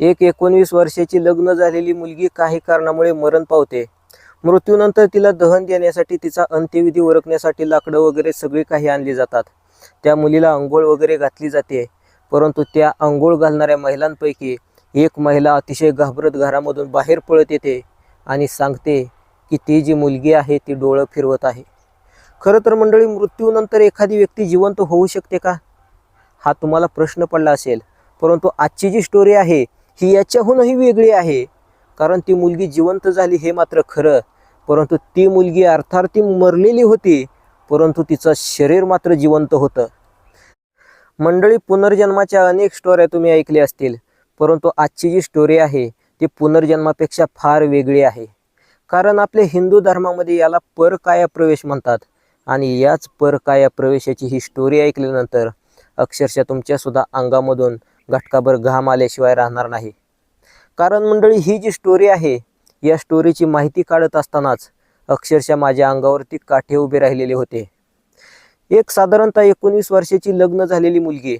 एक एकोणवीस वर्षाची लग्न झालेली मुलगी काही कारणामुळे मरण पावते. मृत्यूनंतर तिला दहन देण्यासाठी तिचा अंत्यविधी ओळखण्यासाठी लाकडं वगैरे सगळी काही आणली जातात. त्या मुलीला अंघोळ वगैरे घातली जाते. परंतु त्या आंघोळ घालणाऱ्या महिलांपैकी एक महिला अतिशय घाबरत घरामधून बाहेर पळत येते आणि सांगते की ती जी मुलगी आहे ती डोळं फिरवत आहे. खरं तर मंडळी मृत्यूनंतर एखादी व्यक्ती जिवंत होऊ शकते का? हा तुम्हाला प्रश्न पडला असेल. परंतु आजची जी स्टोरी आहे ही याच्याहूनही वेगळी आहे. कारण ती मुलगी जिवंत झाली हे मात्र खरं. परंतु ती मुलगी अर्थार्थी मरलेली होती परंतु तिचं शरीर मात्र जिवंत होतं. मंडळी पुनर्जन्माच्या अनेक स्टोऱ्या तुम्ही ऐकल्या असतील परंतु आजची जी स्टोरी आहे ती पुनर्जन्मापेक्षा फार वेगळी आहे. कारण आपल्या हिंदू धर्मामध्ये याला परकाया प्रवेश म्हणतात. आणि याच परकाया प्रवेशाची ही स्टोरी ऐकल्यानंतर अक्षरशः तुमच्यासुद्धा अंगामधून घटकाभर घाम आल्याशिवाय राहणार नाही. कारण मंडळी ही जी स्टोरी आहे या स्टोरीची माहिती काढत असतानाच अक्षरशः माझ्या अंगावरती काठे उभे राहिलेले होते. एक साधारणतः एकोणीस वर्षाची लग्न झालेली मुलगी.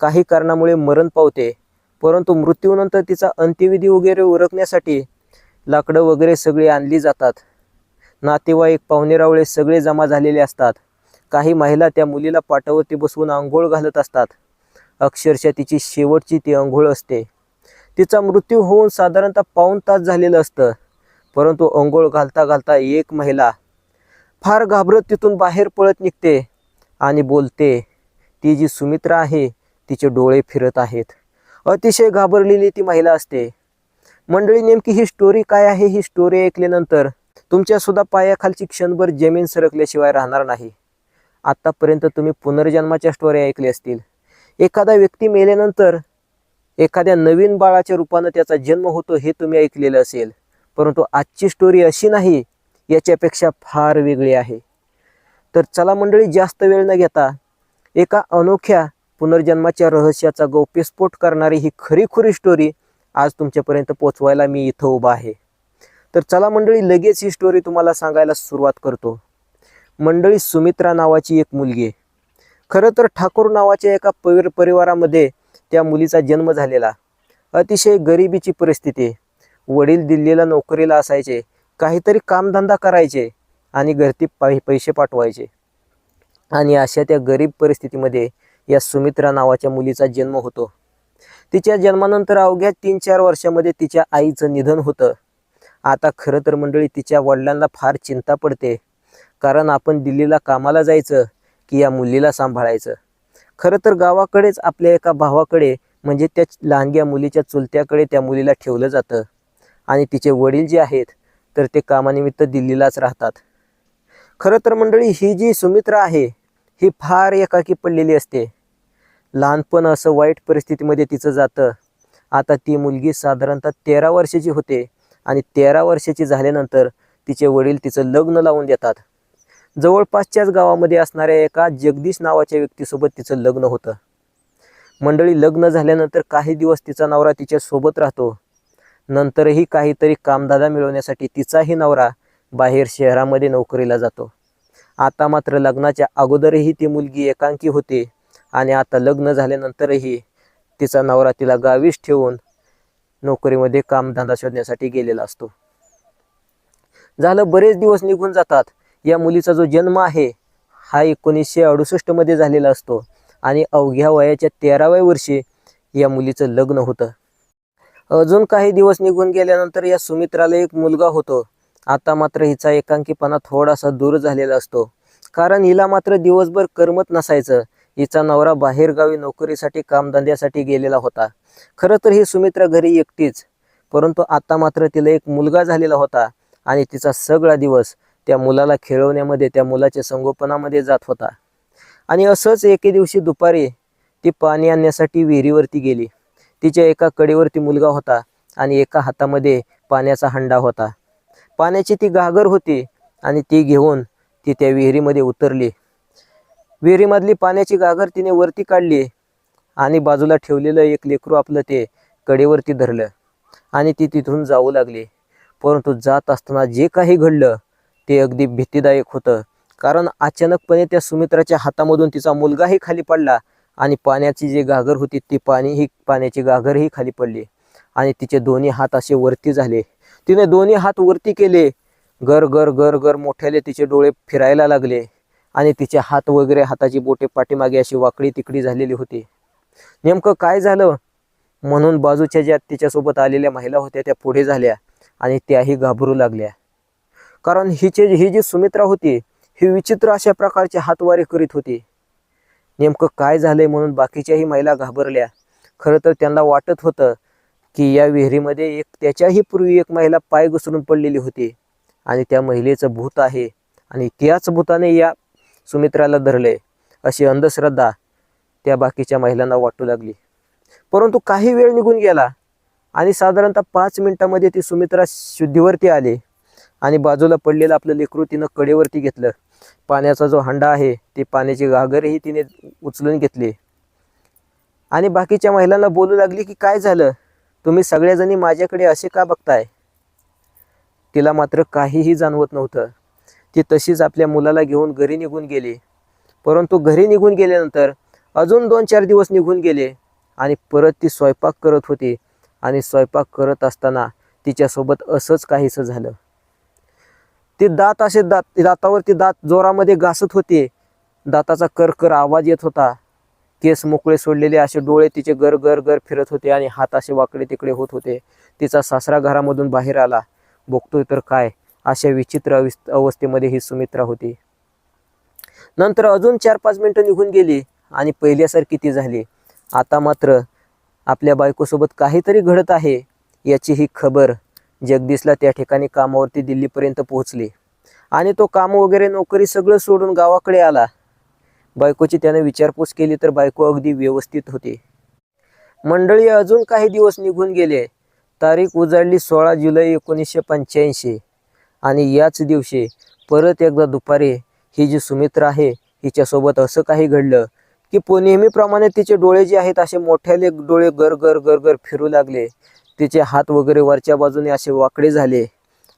काही कारणामुळे मरण पावते परंतु मृत्यूनंतर तिचा अंत्यविधी वगैरे उरकण्यासाठी लाकडं वगैरे सगळी आणली जातात. नातेवाईक पाहुणेरावळे सगळे जमा झालेले असतात. काही महिला त्या मुलीला पाटावरती बसवून आंघोळ घालत असतात. अक्षरशः तिची शेवटची ती अंघोळ असते. तिचा मृत्यू होऊन साधारणतः पाऊण तास झालेलं असतं. परंतु अंघोळ घालता घालता एक महिला फार घाबरत तिथून बाहेर पळत निघते आणि बोलते ती जी सुमित्रा आहे तिचे डोळे फिरत आहेत. अतिशय घाबरलेली ती महिला असते. मंडळी नेमकी ही स्टोरी काय आहे? ही स्टोरी ऐकल्यानंतर तुमच्यासुद्धा पायाखालची क्षणभर जमीन सरकल्याशिवाय राहणार नाही. आत्तापर्यंत तुम्ही पुनर्जन्माच्या स्टोरी ऐकल्या असतील. एखादा व्यक्ती मेल्यानंतर एखाद्या नवीन बाळाच्या रूपानं त्याचा जन्म होतो हे तुम्ही ऐकलेलं असेल. परंतु आजची स्टोरी अशी नाही याच्यापेक्षा फार वेगळी आहे. तर चला मंडळी जास्त वेळ न घेता एका अनोख्या पुनर्जन्माच्या रहस्याचा गौप्यस्फोट करणारी ही खरीखुरी स्टोरी आज तुमच्यापर्यंत पोचवायला मी इथं उभा आहे. तर चला मंडळी लगेच ही स्टोरी तुम्हाला सांगायला सुरुवात करतो. मंडळी सुमित्रा नावाची एक मुलगी आहे. खरं तर ठाकूर नावाच्या एका पविर परिवारामध्ये त्या मुलीचा जन्म झालेला. अतिशय गरिबीची परिस्थिती. वडील दिल्लीला नोकरीला असायचे. काहीतरी कामधंदा करायचे आणि घरती पै पैसे पाठवायचे. आणि अशा त्या गरीब परिस्थितीमध्ये या सुमित्रा नावाच्या मुलीचा जन्म होतो. तिच्या जन्मानंतर अवघ्या तीन चार वर्षामध्ये तिच्या आईचं निधन होतं. आता खरं तर मंडळी तिच्या वडिलांना फार चिंता पडते. कारण आपण दिल्लीला कामाला जायचं की या मुलीला सांभाळायचं. खरं तर गावाकडेच आपल्या एका भावाकडे म्हणजे त्या लहानग्या मुलीच्या चुलत्याकडे त्या मुलीला ठेवलं जातं. आणि तिचे वडील जे आहेत तर ते कामानिमित्त दिल्लीलाच राहतात. खरं तर मंडळी ही जी सुमित्रा आहे ही फार एकाकी पडलेली असते. लहानपण असं वाईट परिस्थितीमध्ये तिचं जातं. आता ती मुलगी साधारणतः तेरा वर्षाची होते आणि तेरा वर्षाची झाल्यानंतर तिचे वडील तिचं लग्न लावून देतात. जवळपासच्याच गावामध्ये असणाऱ्या एका जगदीश नावाच्या व्यक्तीसोबत तिचं लग्न होतं. मंडळी लग्न झाल्यानंतर काही दिवस तिचा नवरा तिच्या सोबत राहतो. नंतरही काहीतरी कामदादा मिळवण्यासाठी तिचाही नवरा बाहेर शहरामध्ये नोकरीला जातो. आता मात्र लग्नाच्या अगोदरही ती मुलगी एकांकी होते आणि आता लग्न झाल्यानंतरही तिचा नवरा तिला गावीच ठेवून नोकरीमध्ये कामधंदा शोधण्यासाठी गेलेला असतो. झालं बरेच दिवस निघून जातात. या मुलीचा जो जन्म आहे हा एकोणीसशे अडुसष्टमध्ये झालेला असतो. आणि अवघ्या वयाच्या तेराव्या वर्षी या मुलीचं लग्न होतं. अजून काही दिवस निघून गेल्यानंतर या सुमित्राला एक मुलगा होतो. आता मात्र हिचा एकांकीपणा थोडासा दूर झालेला असतो. कारण हिला मात्र दिवसभर करमत नसायचं. हिचा नवरा बाहेरगावी नोकरीसाठी कामधंद्यासाठी गेलेला होता. खरं तर ही सुमित्रा घरी एकटीच. परंतु आता मात्र तिला एक मुलगा झालेला होता. आणि तिचा सगळा दिवस त्या मुलाला खेळवण्यामध्ये त्या मुलाच्या संगोपनामध्ये जात होता. आणि असंच एके दिवशी दुपारी ती पाणी आणण्यासाठी विहिरीवरती गेली. तिच्या एका कडेवरती मुलगा होता आणि एका हातामध्ये पाण्याचा हंडा होता. पाण्याची ती घागर होती आणि ती घेऊन ती त्या विहिरीमध्ये उतरली. विहिरीमधली पाण्याची घागर तिने वरती काढली आणि बाजूला ठेवलेलं एक लेकरू आपलं ते कडेवरती धरलं आणि ती तिथून जाऊ लागली. परंतु जात असताना जे काही घडलं ते अगदी भीतीदायक होतं. कारण अचानकपणे त्या सुमित्राच्या हातामधून तिचा मुलगाही खाली पडला आणि पाण्याची जी घागर होती ती पाणी ही पाण्याची घागरही खाली पडली. आणि तिचे दोन्ही हात असे वरती झाले. तिने दोन्ही हात वरती केले. गर गर गर गर मोठ्याले तिचे डोळे फिरायला लागले. आणि तिचे हात वगैरे हाताची बोटे पाठीमागे अशी वाकडी तिकडी झालेली होती. नेमकं काय झालं? म्हणून बाजूच्या ज्या तिच्यासोबत आलेल्या महिला होत्या त्या पुढे झाल्या आणि त्याही घाबरू लागल्या. कारण हिचे ही जी सुमित्रा होती ही विचित्र अशा प्रकारचे हातवारे करीत होती. नेमकं काय झालंय म्हणून बाकीच्याही महिला घाबरल्या. खरं तर त्यांना वाटत होतं की या विहिरीमध्ये एक त्याच्याही पूर्वी एक महिला पाय घसरून पडलेली होती. आणि त्या महिलेचं भूत आहे आणि त्याच भूताने या सुमित्राला धरले अशी अंधश्रद्धा त्या बाकीच्या महिलांना वाटू लागली. परंतु काही वेळ निघून गेला आणि साधारणतः पाच मिनिटामध्ये ती सुमित्रा शुद्धीवरती आली. आणि बाजूला पडलेलं आपलं लेकरू तिनं कडेवरती घेतलं. पाण्याचा जो हंडा आहे ते पाण्याची घागरही तिने उचलून घेतली. आणि बाकीच्या महिलांना बोलू लागली की काय झालं? तुम्ही सगळ्याजणी माझ्याकडे असे का बघताय? तिला मात्र काहीही जाणवत नव्हतं. ती तशीच आपल्या मुलाला घेऊन घरी निघून गेली. परंतु घरी निघून गेल्यानंतर अजून दोन चार दिवस निघून गेले आणि परत ती स्वयंपाक करत होती. आणि स्वयंपाक करत असताना तिच्यासोबत असंच काहीसं झालं. ते दात असे दात दातावरती दात जोरामध्ये घासत होते. दाताचा करकर आवाज येत होता. केस मोकळे सोडलेले असे डोळे तिचे गर गर गर फिरत होते आणि हात असे वाकडे तिकडे होत होते. तिचा सासरा घरामधून बाहेर आला. बघतोय तर काय? अशा विचित्र अवस्थेमध्ये ही सुमित्रा होती. नंतर अजून चार पाच मिनिटं निघून गेली आणि पहिल्यासारखी ती झाली. आता मात्र आपल्या बायकोसोबत काहीतरी घडत आहे याची ही खबर जगदीशला त्या ठिकाणी कामावरती दिल्लीपर्यंत पोहोचले. आणि तो काम वगैरे नोकरी सगळं सोडून गावाकडे आला. बायकोची त्याने विचारपूस केली तर बायको अगदी व्यवस्थित होती. मंडळी अजून काही दिवस निघून गेले. तारीख उजाडली सोळा जुलै एकोणीसशे पंच्याऐंशी. आणि याच दिवशी परत एकदा दुपारी ही जी सुमित्रा आहे हिच्यासोबत असं काही घडलं की पो नेहमीप्रमाणे तिचे डोळे जे आहेत असे मोठ्याले डोळे गर गर गर गर फिरू लागले. तिचे हात वगैरे वरच्या बाजूने असे वाकडे झाले.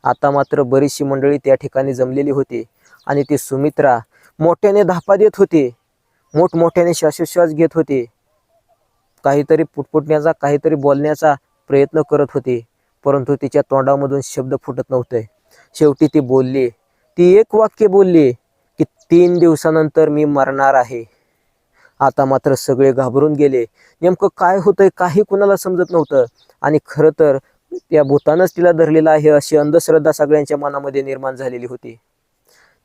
आता मात्र बरीचशी मंडळी त्या ठिकाणी जमलेली होती आणि ती सुमित्रा मोठ्याने धापा देत होती. मोठमोठ्याने श्वासोश्वास घेत होती. काहीतरी पुटपुटण्याचा काहीतरी बोलण्याचा प्रयत्न करत होती परंतु तिच्या तोंडामधून शब्द फुटत नव्हते. शेवटी ती बोलली ती एक वाक्य बोलली की तीन दिवसानंतर मी मरणार आहे. आता मात्र सगळे घाबरून गेले. नेमकं काय होतंय काही कुणाला समजत नव्हतं. आणि खरं तर त्या भूतानंच तिला धरलेला आहे अशी अंधश्रद्धा सगळ्यांच्या मनामध्ये निर्माण झालेली होती.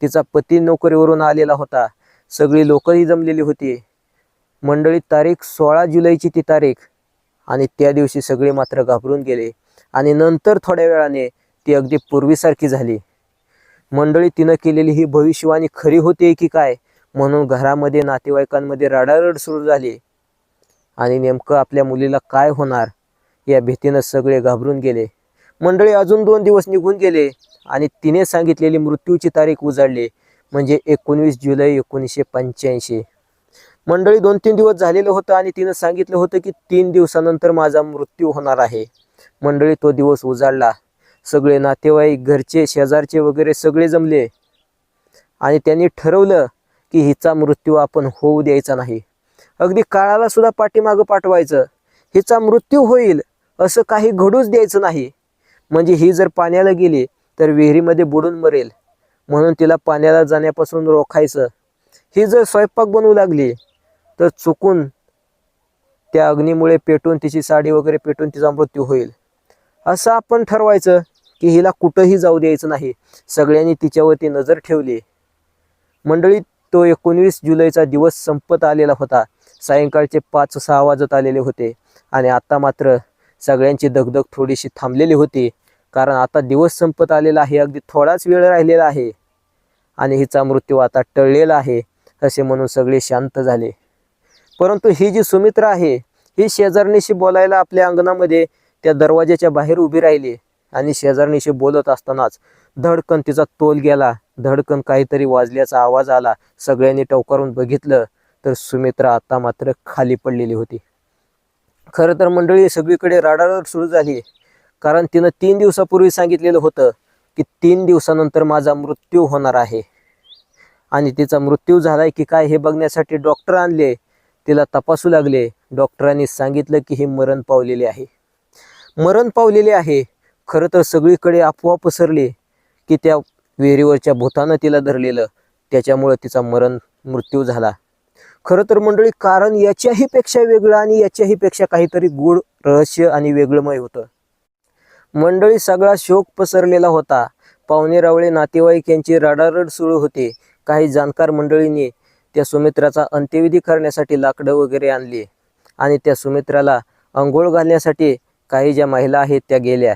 तिचा पती नोकरीवरून आलेला होता. सगळी लोकही जमलेली होती. मंडळी तारीख सोळा जुलैची ती तारीख. आणि त्या दिवशी सगळे मात्र घाबरून गेले. आणि नंतर थोड्या वेळाने ती अगदी पूर्वीसारखी झाली. मंडळी तिनं केलेली ही भविष्यवाणी खरी होते की काय? म्हणून घरामध्ये नातेवाईकांमध्ये रडारड सुरू झाली. आणि नेमकं आपल्या मुलीला काय होणार? या भीतीनं सगळे घाबरून गेले. मंडळी अजून दोन दिवस निघून गेले आणि तिने सांगितलेली मृत्यूची तारीख उजाडली म्हणजे एकोणवीस जुलै एकोणीसशे पंच्याऐंशी. मंडळी दोन तीन दिवस झालेलं होतं आणि तिनं सांगितलं होतं की तीन दिवसानंतर माझा मृत्यू होणार आहे. मंडळी तो दिवस उजाडला. सगळे नातेवाईक घरचे शेजारचे वगैरे सगळे जमले. आणि त्यांनी ठरवलं की हिचा मृत्यू आपण होऊ द्यायचा नाही. अगदी काळाला सुद्धा पाठीमागं पाठवायचं. हिचा मृत्यू होईल. असं काही घडूच द्यायचं नाही. म्हणजे ही जर पाण्याला गेली तर विहिरीमध्ये बुडून मरेल. म्हणून तिला पाण्याला जाण्यापासून रोखायचं. ही जर स्वयंपाक बनवू लागली तर चुकून त्या अग्नीमुळे पेटून तिची साडी वगैरे पेटून तिचा मृत्यू होईल. असं आपण ठरवायचं की हिला कुठंही जाऊ द्यायचं नाही. सगळ्यांनी तिच्यावरती नजर ठेवली. मंडळी तो एकोणवीस जुलैचा दिवस संपत आलेला होता. सायंकाळचे पाच सहा वाजत आलेले होते. आणि आता मात्र सगळ्यांची दगदग थोडीशी थांबलेली होती. कारण आता दिवस संपत आलेला आहे अगदी थोडाच वेळ राहिलेला आहे. आणि हिचा मृत्यू आता टळलेला आहे असे म्हणून सगळे शांत झाले. परंतु ही जी सुमित्रा आहे ही शेजारणीशी बोलायला आपल्या अंगणामध्ये त्या दरवाज्याच्या बाहेर उभी राहिली. आणि शेजारणीशी बोलत असतानाच धडकन तिचा तोल गेला. धडकन काहीतरी वाजल्याचा आवाज आला. सगळ्यांनी टवकारून बघितलं तर सुमित्रा आता मात्र खाली पडलेली होती. खरं तर मंडळी सगळीकडे राडारड सुरू झाली कारण तिनं तीन दिवसापूर्वी सांगितलेलं होतं की तीन दिवसानंतर माझा मृत्यू होणार आहे. आणि तिचा मृत्यू झालाय की काय हे बघण्यासाठी डॉक्टर आणले तिला तपासू लागले. डॉक्टरांनी सांगितलं की हे मरण पावलेले आहे. मरण पावलेले आहे. खरं तर सगळीकडे अफवा पसरली की त्या विहिरीवरच्या भूतानं तिला धरलेलं. त्याच्यामुळं तिचा मरण मृत्यू झाला. खरं तर मंडळी कारण याच्याही पेक्षा वेगळं आणि याच्याही पेक्षा काहीतरी गूढ रहस्य आणि वेगळंमय होतं. मंडळी सगळा शोक पसरलेला होता. पाहुणे रावळे नातेवाईक यांची रडारड सुरू होते. काही जाणकार मंडळींनी त्या सुमित्राचा अंत्यविधी करण्यासाठी लाकडं वगैरे आणली आणि त्या सुमित्राला अंघोळ घालण्यासाठी काही ज्या महिला आहेत त्या गेल्या.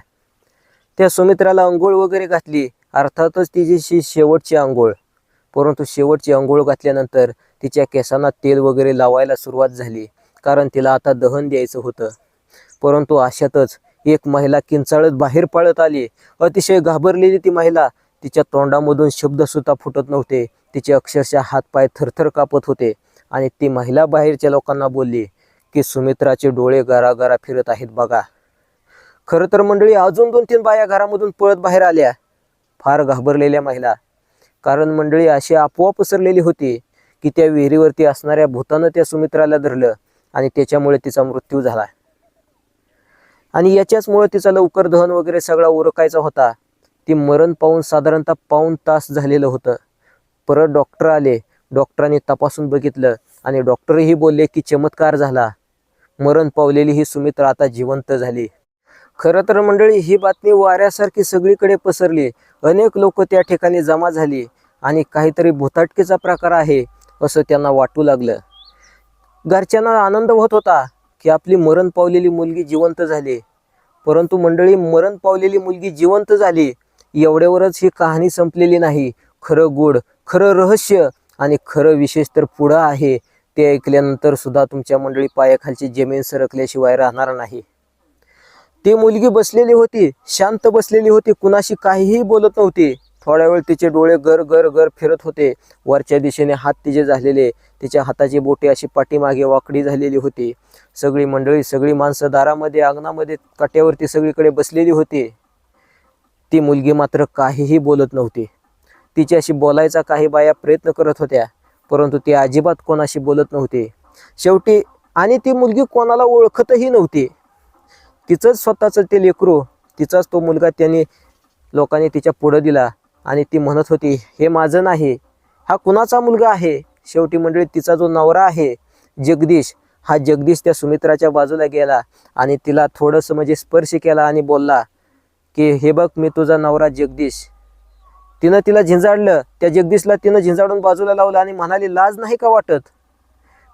त्या सुमित्राला अंघोळ वगैरे घातली. अर्थातच तिची शेवटची अंघोळ परंतु शेवटची आंघोळ घातल्यानंतर तिच्या केसांना तेल वगैरे लावायला सुरुवात झाली कारण तिला आता दहन द्यायचं होतं. परंतु अशातच एक महिला किंचाळत बाहेर पळत आली. अतिशय घाबरलेली ती महिला तिच्या तोंडामधून शब्दसुद्धा फुटत नव्हते. तिचे अक्षरशः हातपाय थरथर कापत होते आणि ती महिला बाहेरच्या लोकांना बोलली की सुमित्राचे डोळे गारागारा फिरत आहेत बघा. खरं तर मंडळी अजून दोन तीन बाया घरामधून पळत बाहेर आल्या. फार घाबरलेल्या महिला कारण मंडळी अशी आपोआप पसरलेली होती की त्या विहिरीवरती असणाऱ्या भूतानं त्या सुमित्राला धरलं आणि त्याच्यामुळे तिचा मृत्यू झाला. आणि याच्याचमुळे तिचा लवकर दहन वगैरे सगळा उरकायचा होता. ती मरण पाहून साधारणतः पाऊण तास झालेलं होतं. परत डॉक्टर आले. डॉक्टरांनी तपासून बघितलं आणि डॉक्टरही बोलले की चमत्कार झाला. मरण पावलेली ही सुमित्रा आता जिवंत झाली. खरं तर मंडळी ही बातमी वाऱ्यासारखी सगळीकडे पसरली. अनेक लोक त्या ठिकाणी जमा झाली आणि काहीतरी भुताटकीचा प्रकार आहे असं त्यांना वाटू लागलं. घरच्यांना आनंद होत होता की आपली मरण पावलेली मुलगी जिवंत झाली. परंतु मंडळी मरण पावलेली मुलगी जिवंत झाली एवढ्यावरच ही कहाणी संपलेली नाही. खरं गोड खरं रहस्य आणि खरं विशेष तर पुढं आहे. ते ऐकल्यानंतर सुद्धा तुमच्या मंडळी पायाखालची जमीन सरकल्याशिवाय राहणार नाही. ती मुलगी बसलेली होती शांत बसलेली होती कुणाशी काहीही बोलत नव्हती. थोड्या वेळ तिचे डोळे गर गर गर फिरत होते. वरच्या दिशेने हात तिचे झालेले तिच्या हाताची बोटे अशी पाठीमागे वाकडी झालेली होती. सगळी मंडळी सगळी माणसं दारामध्ये अंगणामध्ये कट्यावरती सगळीकडे बसलेली होती. ती मुलगी मात्र काहीही बोलत नव्हती. तिच्याशी बोलायचा काही बाया प्रयत्न करत होत्या परंतु ती अजिबात कोणाशी बोलत नव्हती. शेवटी आणि ती मुलगी कोणाला ओळखतही नव्हती. तिचंच स्वतःचं ते लेकरू तिचाच तो मुलगा त्यांनी लोकांनी तिच्या पुढं दिला आणि ती म्हणत होती हे माझं नाही हा कुणाचा मुलगा आहे? शेवटी मंडळी तिचा जो नवरा आहे जगदीश हा जगदीश त्या सुमित्राच्या बाजूला गेला आणि तिला थोडंसं म्हणजे स्पर्श केला आणि बोलला की हे बघ मी तुझा नवरा जगदीश. तिनं तिला झिंजाडलं त्या जगदीशला तिनं झिंजाडून बाजूला लावलं आणि म्हणाली लाज नाही का वाटत?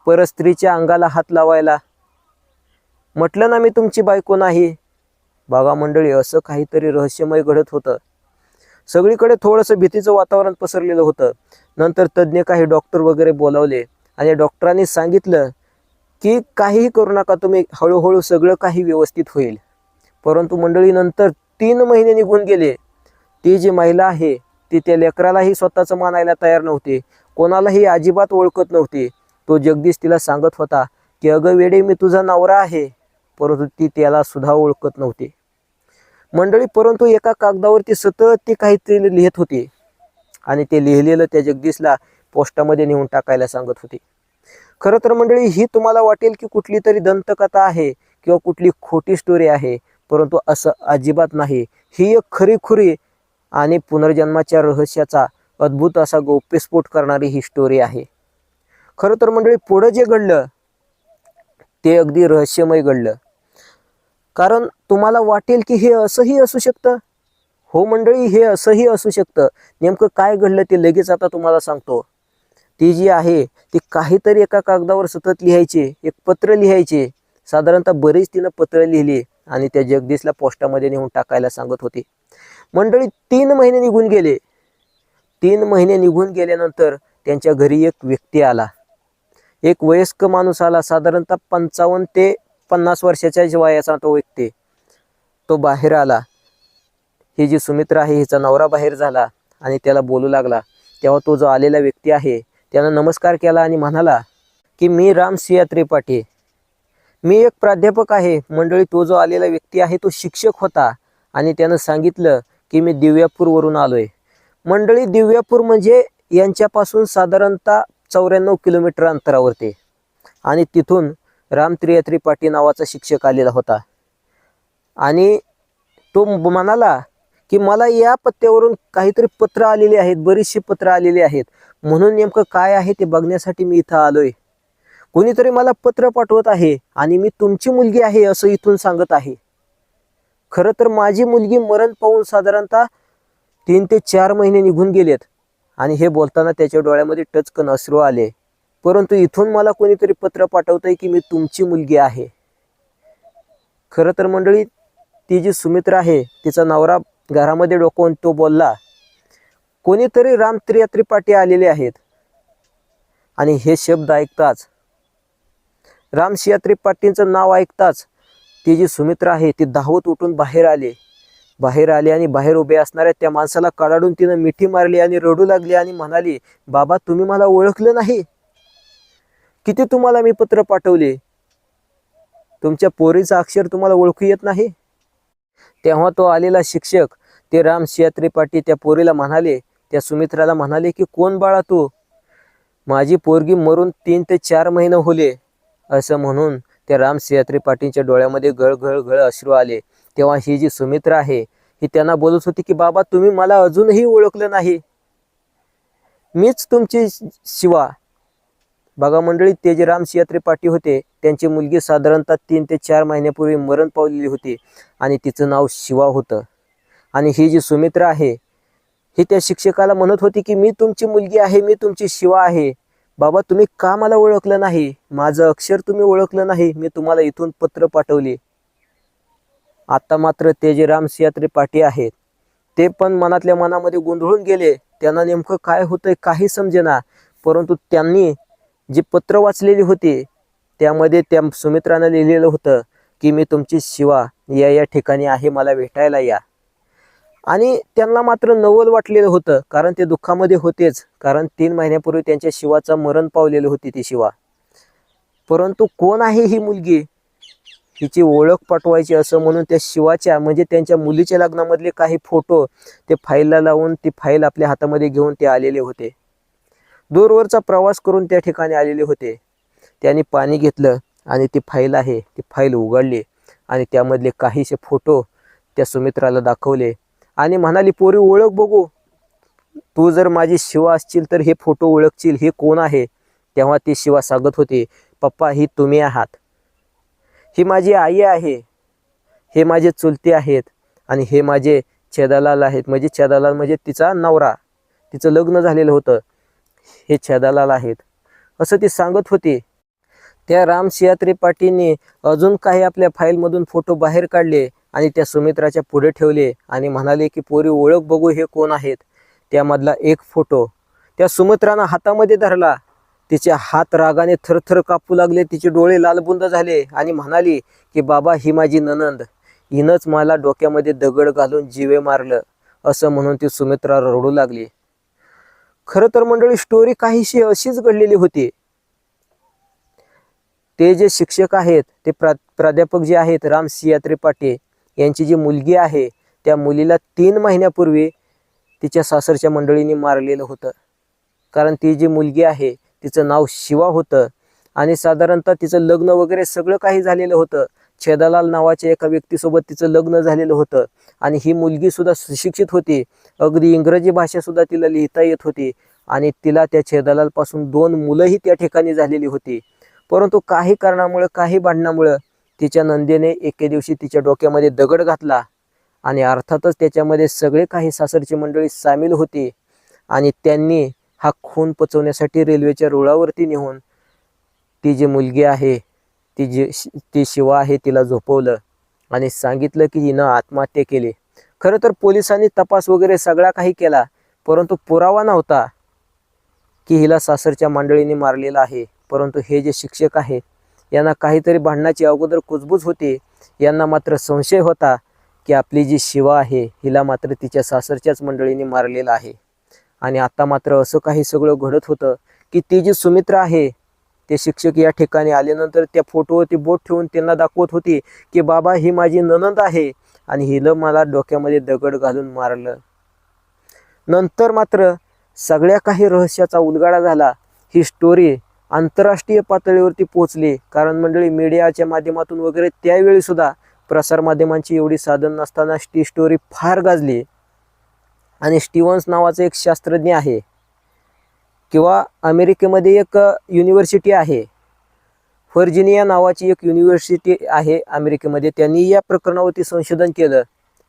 परस्त्रीच्या अंगाला हात लावायला म्हटलं ना मी तुमची बायको नाही. बाबा मंडळी असं काहीतरी रहस्यमय घडत होतं. सगळीकडे थोडंसं भीतीचं वातावरण पसरलेलं होतं. नंतर तज्ज्ञ काही डॉक्टर वगैरे बोलावले आणि डॉक्टरांनी सांगितलं की काहीही करू नका तुम्ही हळूहळू सगळं काही व्यवस्थित होईल. परंतु मंडळी नंतर तीन महिने निघून गेले. ती जी महिला आहे ती त्या लेकरालाही स्वतःचं मानायला तयार नव्हती. कोणालाही अजिबात ओळखत नव्हती. तो जगदीश तिला सांगत होता की अगं वेडे मी तुझा नवरा आहे. परंतु ती त्याला सुद्धा ओळखत नव्हती. मंडळी परंतु एका कागदावरती सतत ती काहीतरी लिहित होती आणि ते लिहिलेलं त्या जगदीशला पोस्टामध्ये नेऊन टाकायला सांगत होती. खरं तर मंडळी ही तुम्हाला वाटेल की कुठली तरी दंतकथा आहे किंवा कुठली खोटी स्टोरी आहे परंतु असं अजिबात नाही. ही एक खरीखुरी आणि पुनर्जन्माच्या रहस्याचा अद्भुत असा गौप्यस्फोट करणारी ही स्टोरी आहे. खरं तर मंडळी पुढं जे घडलं ते अगदी रहस्यमय घडलं. कारण तुम्हाला वाटेल की हे असंही असू शकतं? हो मंडळी हे असंही असू शकतं. नेमकं काय घडलं ते लगेच आता तुम्हाला सांगतो. ती जी आहे ती काहीतरी एका कागदावर सतत लिहायचे एक पत्र लिहायचे. साधारणतः बरीच तिनं पत्र लिहिली आणि त्या जगदीशला पोस्टामध्ये नेऊन टाकायला सांगत होती. मंडळी तीन महिने निघून गेले. तीन महिने निघून गेल्यानंतर त्यांच्या घरी एक व्यक्ती आला. एक वयस्क माणूस आला साधारणतः पंचावन्न ते पन्नास वर्षाच्या वयाचा तो व्यक्ती तो बाहेर आला. ही जी सुमित्रा आहे हिचा नवरा बाहेर झाला आणि त्याला बोलू लागला. तेव्हा तो जो आलेला व्यक्ती आहे त्यानं नमस्कार केला आणि म्हणाला की मी राम सिया त्रिपाठी मी एक प्राध्यापक आहे. मंडळी तो जो आलेला व्यक्ती आहे तो शिक्षक होता आणि त्यानं सांगितलं की मी दिव्यापूरवरून आलोय. मंडळी दिव्यापूर म्हणजे यांच्यापासून साधारणतः चौऱ्याण्णव किलोमीटर अंतरावरती. आणि तिथून राम त्रिया त्रिपाठी नावाचा शिक्षक आलेला होता. आणि तो म्हणाला की मला या पत्त्यावरून काहीतरी पत्र आलेली आहेत बरीचशी पत्र आलेली आहेत. म्हणून नेमकं काय आहे ते बघण्यासाठी मी इथं आलोय. कोणीतरी मला पत्र पाठवत आहे आणि मी तुमची मुलगी आहे असं इथून सांगत आहे. खरं तर माझी मुलगी मरण पाहून साधारणतः तीन ते चार महिने निघून गेलेत. आणि हे बोलताना त्याच्या डोळ्यामध्ये टचकन अश्रू आले. परंतु इथून मला कोणीतरी पत्र पाठवतंय की मी तुमची मुलगी आहे. खरं तर मंडळी ती जी सुमित्रा आहे तिचा नवरा घरामध्ये डोकवून तो बोलला कोणीतरी राम त्रियात्री आलेले आहेत. आणि हे शब्द ऐकताच राम शियात्री पाटींचं नाव ऐकताच ती जी सुमित्रा आहे ती धावत उठून बाहेर आले. बाहेर आले आणि बाहेर उभे असणाऱ्या त्या माणसाला कडाडून तिनं मिठी मारली आणि रडू लागली आणि म्हणाली बाबा तुम्ही मला ओळखलं नाही. किती तुम्हाला मी पत्र पाठवले? तुमच्या पोरीचं अक्षर तुम्हाला ओळखू येत नाही? तेव्हा तो आलेला शिक्षक ते राम सियात्री पाटी त्या पोरीला म्हणाले त्या सुमित्राला म्हणाले की कोण बाळा तू? माझी पोरगी मरून तीन ते चार महिने होले. असं म्हणून त्या राम सियात्री पाटीलच्या डोळ्यामध्ये गळ गळ गळ अश्रू आले. तेव्हा ही जी सुमित्रा आहे ही त्यांना बोलत होती की बाबा तुम्ही मला अजूनही ओळखलं नाही. मीच तुमची शिवा. बघा मंडळी ते जे राम होते. त्यांची मुलगी साधारणतः तीन ते चार महिन्यापूर्वी मरण पावलेली होती आणि तिचं नाव शिवा होतं. आणि ही जी सुमित्रा आहे ही त्या शिक्षकाला म्हणत होती की मी तुमची मुलगी आहे मी तुमची शिवा आहे. बाबा तुम्ही का मला ओळखलं नाही? माझं अक्षर तुम्ही ओळखलं नाही. मी तुम्हाला इथून पत्र पाठवले. आता मात्र ते जे रामसियात्री पाटी आहेत. ते पण मनातल्या मनामध्ये गोंधळून गेले. त्यांना नेमकं काय होतंय काही समजेना. परंतु त्यांनी जी पत्र वाचलेली होती त्यामध्ये त्या सुमित्रानं लिहिलेलं होतं की मी तुमची शिवा या या ठिकाणी आहे मला भेटायला या. आणि त्यांना मात्र नवल वाटलेलं होतं कारण ते दुःखामध्ये होतेच कारण तीन महिन्यापूर्वी त्यांच्या शिवाचा मरण पावलेलं होती ती शिवा. परंतु कोण आहे ही मुलगी? हिची ओळख पटवायची असं म्हणून त्या शिवाच्या म्हणजे त्यांच्या मुलीच्या लग्नामधले काही फोटो ते फाईलला लावून ती फाईल आपल्या हातामध्ये घेऊन ते आलेले होते. दूरवरचा प्रवास करून त्या ठिकाणी आलेले होते. त्यांनी पाणी घेतलं आणि ती फाईल आहे ती फाईल उघडली आणि त्यामधले काहीसे फोटो त्या सुमित्राला दाखवले आणि म्हणाली पोरी ओळख बघू. तू जर माझी शिवा असशील तर हे फोटो ओळखशील. हे कोण आहे? तेव्हा ती शिवा सांगत होती पप्पा ही तुम्ही आहात. ही माझी आई आहे. हे माझे चुलते आहेत आणि हे माझे छेदालाल आहेत. म्हणजे छेदालाल म्हणजे तिचा नवरा. तिचं लग्न झालेलं होतं. हे छेदालाल आहेत. असं ती सांगत होती. त्या राम सियात्री अजून काही आपल्या फाईलमधून फोटो बाहेर काढले आणि त्या सुमित्राच्या पुढे ठेवले आणि म्हणाले की पोरी ओळख बघू हे कोण आहेत. त्यामधला एक फोटो त्या सुमित्रानं हातामध्ये धरला. तिचे हात रागाने थरथर कापू लागले. तिचे डोळे लालबुंद झाले आणि म्हणाली की बाबा ही माझी ननंद. हिनंच मला डोक्यामध्ये दगड घालून जिवे मारलं. असं म्हणून ती सुमित्रा रडू लागली. खरं तर मंडळी स्टोरी काहीशी अशीच घडलेली होती. ते जे शिक्षक आहेत ते प्रा प्राध्यापक जे आहेत राम सिया त्रिपाठी यांची जी मुलगी आहे त्या मुलीला तीन महिन्यापूर्वी तिच्या सासरच्या मंडळीने मारलेलं होतं. कारण ती जी मुलगी आहे तिचं नाव शिवा होतं आणि साधारणतः तिचं लग्न वगैरे सगळं काही झालेलं होतं. छेदालाल नावाच्या एका व्यक्तीसोबत तिचं लग्न झालेलं होतं. आणि ही मुलगी सुद्धा सुशिक्षित होती. अगदी इंग्रजी भाषा सुद्धा तिला लिहिता येत होती. आणि तिला त्या छेदालालपासून दोन मुलंही त्या ठिकाणी झालेली होती. परंतु काही कारणामुळं काही भांडणामुळं तिच्या नंदेने एके दिवशी तिच्या डोक्यामध्ये दगड घातला. आणि अर्थातच त्याच्यामध्ये सगळे काही सासरची मंडळी सामील होती. आणि त्यांनी हा खून पचवण्यासाठी रेल्वेच्या रुळावरती नेऊन ती जी मुलगी आहे ती जी ती शिवा आहे तिला झोपवलं आणि सांगितलं की हिनं आत्महत्या केली. खरं तर पोलिसांनी तपास वगैरे सगळा काही केला परंतु पुरावा नव्हता की हिला सासरच्या मंडळीने मारलेला आहे. परंतु हे जे शिक्षक आहेत यांना काहीतरी भांडणाची अगोदर कुजबूज होती. यांना मात्र संशय होता की आपली जी शिवा आहे हिला मात्र तिच्या सासरच्याच मंडळीने मारलेलं आहे. आणि आता मात्र असं काही सगळं घडत होतं की ती जी सुमित्रा आहे ते शिक्षक या ठिकाणी आल्यानंतर त्या फोटोवरती बोट ठेवून त्यांना दाखवत होती की बाबा ही माझी ननंद आहे. आणि हिलं मला डोक्यामध्ये दगड घालून मारलं. नंतर मात्र सगळ्या काही रहस्याचा उलगाडा झाला. ही स्टोरी आंतरराष्ट्रीय पातळीवरती पोहोचली. कारण मंडळी मीडियाच्या माध्यमातून वगैरे त्यावेळी सुद्धा प्रसारमाध्यमांची एवढी साधन नसताना ती स्टोरी फार गाजली. आणि स्टीव्हन्स नावाचा एक शास्त्रज्ञ आहे. किंवा अमेरिकेमध्ये एक युनिव्हर्सिटी आहे. व्हर्जिनिया नावाची एक युनिव्हर्सिटी आहे अमेरिकेमध्ये. त्यांनी या प्रकरणावरती संशोधन केलं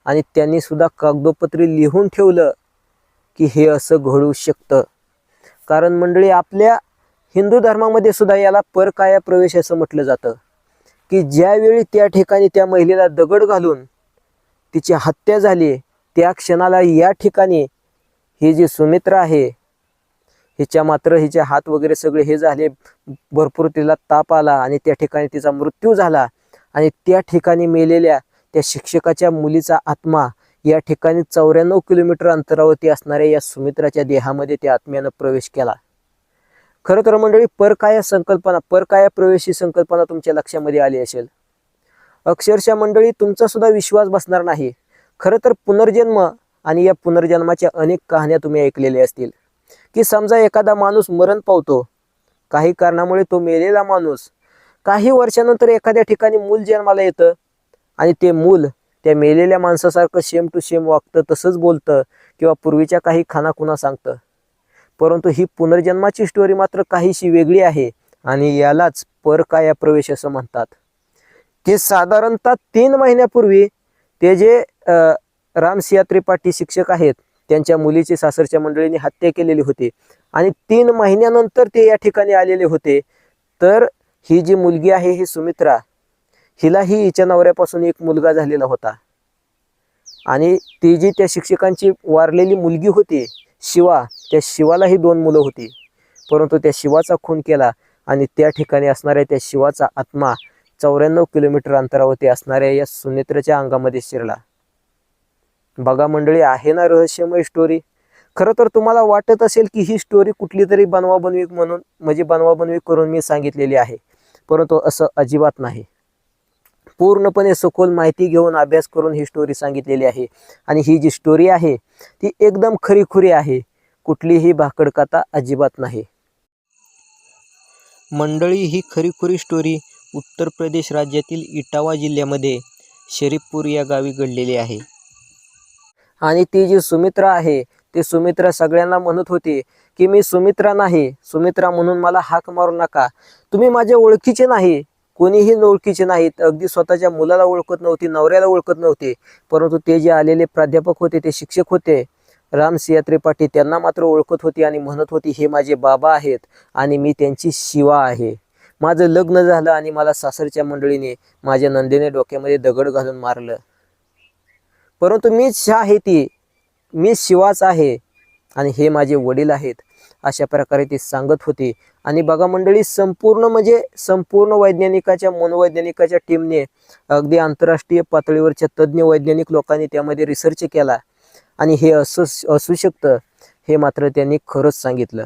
आणि त्यांनी सुद्धा कागदोपत्री लिहून ठेवलं की हे असं घडू शकतं. कारण मंडळी आपल्या हिंदू धर्मामध्ये सुद्धा याला परकाया प्रवेश असं म्हटलं जातं. की ज्यावेळी त्या ठिकाणी त्या महिलेला दगड घालून तिची हत्या झाली त्या क्षणाला या ठिकाणी ही जी सुमित्रा आहे हिच्या मात्र हिचे हात वगैरे सगळे हे झाले. भरपूर तिला ताप आला आणि त्या ठिकाणी तिचा मृत्यू झाला. आणि त्या ठिकाणी मेलेल्या त्या शिक्षकाच्या मुलीचा आत्मा या ठिकाणी चौऱ्याण्णव किलोमीटर अंतरावरती असणाऱ्या या सुमित्राच्या देहामध्ये त्या आत्म्यानं प्रवेश केला. खरं तर मंडळी परकाया संकल्पना परकाया प्रवेश ही संकल्पना तुमच्या लक्षामध्ये आली असेल? अक्षरशः मंडळी तुमचा सुद्धा विश्वास बसणार नाही. खरं तर पुनर्जन्म आणि या पुनर्जन्माच्या अनेक कहाण्या तुम्ही ऐकलेल्या असतील. की समजा एखादा माणूस मरण पावतो काही कारणामुळे तो मेलेला माणूस काही वर्षानंतर एखाद्या ठिकाणी मूल जन्माला येतं आणि ते मूल त्या मेलेल्या माणसासारखं सेम टू सेम वागतं तसंच बोलतं किंवा पूर्वीच्या काही खानाखुना सांगतं. परंतु ही पुनर्जन्माची स्टोरी मात्र काहीशी वेगळी आहे आणि यालाच परकाया प्रवेश असं म्हणतात. की साधारणतः तीन महिन्यापूर्वी ते जे रामसिया त्रिपाठी शिक्षक आहेत त्यांच्या मुलीची सासरच्या मंडळीने हत्या केलेली होती. आणि तीन महिन्यानंतर ते या ठिकाणी आलेले होते. तर ही जी मुलगी आहे ही सुमित्रा हिलाही हिच्या नवऱ्यापासून एक मुलगा झालेला होता. आणि ती जी त्या शिक्षकांची वारलेली मुलगी होती शिवा त्या शिवालाही दोन मुलं होती. परंतु त्या शिवाचा खून केला आणि त्या ठिकाणी असणाऱ्या त्या शिवाचा आत्मा चौऱ्याण्णव किलोमीटर अंतरावरती असणाऱ्या या सुनेत्राच्या अंगामध्ये शिरला. बघा मंडळी आहे ना रहस्यमय स्टोरी खरं तर तुम्हाला वाटत असेल की ही स्टोरी कुठली तरी बनवाबनवी म्हणून म्हणजे बनवाबनवी करून मी सांगितलेली आहे. परंतु असं अजिबात नाही. पूर्णपणे सखोल माहिती घेऊन अभ्यास करून ही स्टोरी सांगितलेली आहे. आणि ही जी स्टोरी आहे ती एकदम खरीखुरी आहे. कुठलीही भाकड कथा अजिबात नाही. मंडळी ही खरीखुरी स्टोरी उत्तर प्रदेश राज्यातील इटावा जिल्ह्यामध्ये शरीफपूर या गावी घडलेली आहे. आणि ती जी सुमित्रा आहे ती सुमित्रा सगळ्यांना म्हणत होती की मी सुमित्रा नाही सुमित्रा म्हणून मला हाक मारू नका. तुम्ही माझ्या ओळखीचे नाही. कोणीही ओळखीचे नाहीत अगदी स्वतःच्या मुलाला ओळखत नव्हती नवऱ्याला ओळखत नव्हती. परंतु ते जे आलेले प्राध्यापक होते ते शिक्षक होते. रामसिया त्रिपाठी त्यांना मात्र ओळखत होती आणि म्हणत होती हे माझे बाबा आहेत आणि मी त्यांची शिवा आहे. माझं लग्न झालं आणि मला सासरच्या मंडळीने माझ्या नंदेने डोक्यामध्ये दगड घालून मारलं. परंतु मीच आहे ती. मी शिवाच आहे. आणि हे माझे वडील आहेत. अशा प्रकारे ती सांगत होती. आणि बघा मंडळी संपूर्ण म्हणजे संपूर्ण वैज्ञानिकाच्या मनोवैज्ञानिकाच्या टीमने अगदी आंतरराष्ट्रीय पातळीवरच्या तज्ज्ञ वैज्ञानिक लोकांनी त्यामध्ये रिसर्च केला. आणि हे असू असू शकतं. हे मात्र त्यांनी खरंच सांगितलं.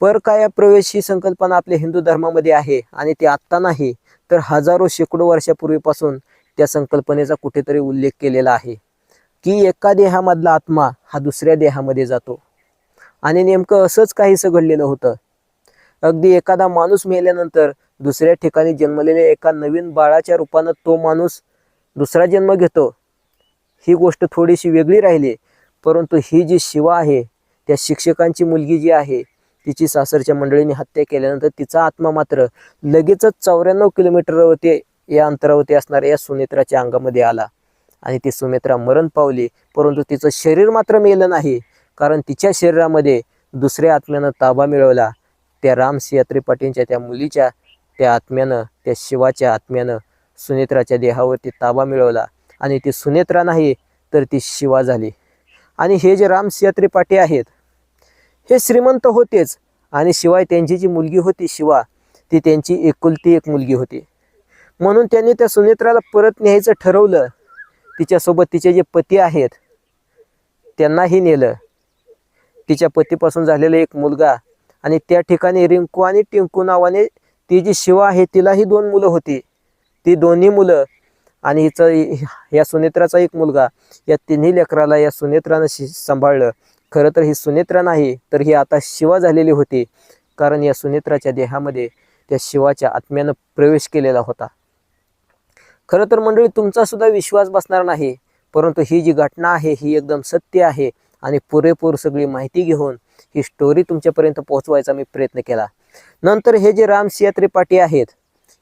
परकाया प्रवेश ही संकल्पना आपल्या हिंदू धर्मामध्ये आहे आणि ते आत्ता नाही तर हजारो शेकडो वर्षापूर्वीपासून त्या संकल्पनेचा कुठेतरी उल्लेख केलेला आहे. की एका देहामधला आत्मा हा दुसऱ्या देहामध्ये जातो. आणि नेमकं असंच काहीसं घडलेलं होतं. अगदी एखादा माणूस मेल्यानंतर दुसऱ्या ठिकाणी जन्मलेल्या एका नवीन बाळाच्या रूपानं तो माणूस दुसरा जन्म घेतो. ही गोष्ट थोडीशी वेगळी राहिली. परंतु ही जी शिवा आहे त्या शिक्षकांची मुलगी जी आहे तिची सासरच्या मंडळीने हत्या केल्यानंतर तिचा आत्मा मात्र लगेचच चौऱ्याण्णव किलोमीटरवरती या अंतरावरती असणाऱ्या या सुनेत्राच्या अंगामध्ये आला. आणि ती सुमित्रा मरण पावली परंतु तिचं शरीर मात्र मेलं नाही. कारण तिच्या शरीरामध्ये दुसऱ्या आत्म्यानं ताबा मिळवला. त्या रामसिया त्रिपाठींच्या त्या मुलीच्या त्या आत्म्यानं त्या शिवाच्या आत्म्यानं सुनेत्राच्या देहावरती ताबा मिळवला. आणि ती सुनेत्रा नाही तर ती शिवा झाली. आणि हे जे रामसिया त्रिपाठी आहेत हे श्रीमंत होतेच. आणि शिवाय त्यांची जी मुलगी होती शिवा ती त्यांची एकुलती एक मुलगी होती. म्हणून त्यांनी त्या सुनेत्राला परत न्यायचं ठरवलं. तिच्यासोबत तिचे जे पती आहेत त्यांनाही नेलं. तिच्या पतीपासून झालेला एक मुलगा आणि त्या ठिकाणी रिंकू आणि टिंकू नावाने ती जी शिवा आहे तिलाही दोन मुलं होती. ती दोन्ही मुलं आणि हिचं या सुनेत्राचा एक मुलगा या तिन्ही लेकराला या सुनेत्रानं शि सांभाळलं. खरं तर ही सुनेत्रा नाही तर ही आता शिवा झालेली होती. कारण या सुनेत्राच्या देहामध्ये त्या शिवाच्या आत्म्यानं प्रवेश केलेला होता. खरं तर मंडळी तुमचा सुद्धा विश्वास बसणार नाही. परंतु ही जी घटना आहे ही एकदम सत्य आहे आणि पुरेपूर सगळी माहिती घेऊन ही स्टोरी तुमच्यापर्यंत पोहोचवायचा मी प्रयत्न केला. नंतर हे जे राम सिया त्रिपाठी आहेत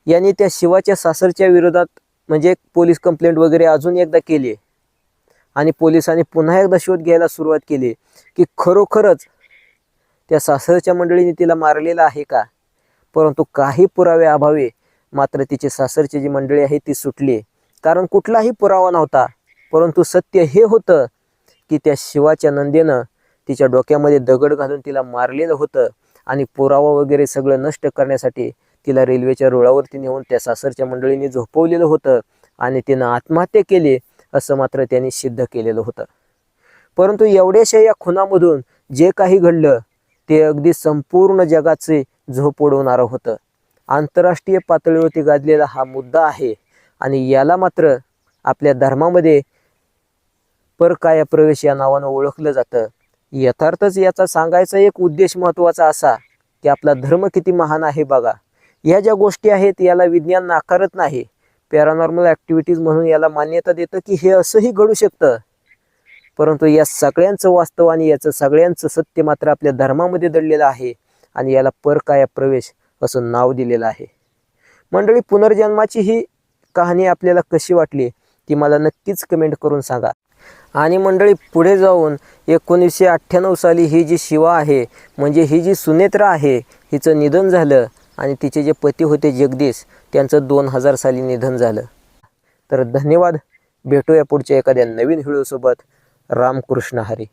यांनी त्या शिवाच्या सासरच्या विरोधात म्हणजे पोलीस कंप्लेंट वगैरे अजून एकदा केली आणि पोलिसांनी पुन्हा एकदा शोध घ्यायला सुरुवात केली की खरोखरच त्या सासरच्या मंडळीने तिला मारलेलं आहे का? परंतु काही पुरावे अभावी मात्र तिचे सासरची जी मंडळी आहे ती सुटली. कारण कुठलाही पुरावा नव्हता. परंतु सत्य हे होतं की त्या शिवाच्या नंदेनं तिच्या डोक्यामध्ये दगड घालून तिला मारलेलं होतं आणि पुरावा वगैरे सगळं नष्ट करण्यासाठी तिला रेल्वेच्या रुळावरती नेऊन त्या सासरच्या मंडळीने झोपवलेलं होतं आणि तिनं आत्महत्या केली असं मात्र त्यांनी सिद्ध केलेलं होतं. परंतु एवढ्याशा या खुनामधून जे काही घडलं ते अगदी संपूर्ण जगाचे झोप उडवणारं होतं. आंतरराष्ट्रीय पातळीवरती गाजलेला हा मुद्दा आहे. आणि याला मात्र आपल्या धर्मामध्ये परकाया प्रवेश या नावानं ओळखलं जातं. यथार्थच याचा सांगायचा एक उद्देश महत्त्वाचा असा की आपला धर्म किती महान आहे बघा. ह्या ज्या गोष्टी आहेत याला विज्ञान नाकारत नाही. पॅरानॉर्मल ॲक्टिव्हिटीज म्हणून याला मान्यता देतं की हे असंही घडू शकतं. परंतु या सगळ्यांचं वास्तव आणि याचं सगळ्यांचं सत्य मात्र आपल्या धर्मामध्ये दडलेलं आहे. आणि याला परकाया प्रवेश असं नाव दिलेलं आहे. मंडळी पुनर्जन्माची ही कहाणी आपल्याला कशी वाटली ती मला नक्कीच कमेंट करून सांगा. आणि मंडळी पुढे जाऊन एकोणीसशे अठ्ठ्याण्णव साली ही जी शिवा आहे म्हणजे ही जी सुनेत्रा आहे हिचं निधन झालं आणि तिचे जे पती होते जगदीश त्यांचं दोन हजार साली निधन झालं. तर धन्यवाद. भेटूया पुढच्या एखाद्या नवीन व्हिडिओसोबत. रामकृष्ण हरी.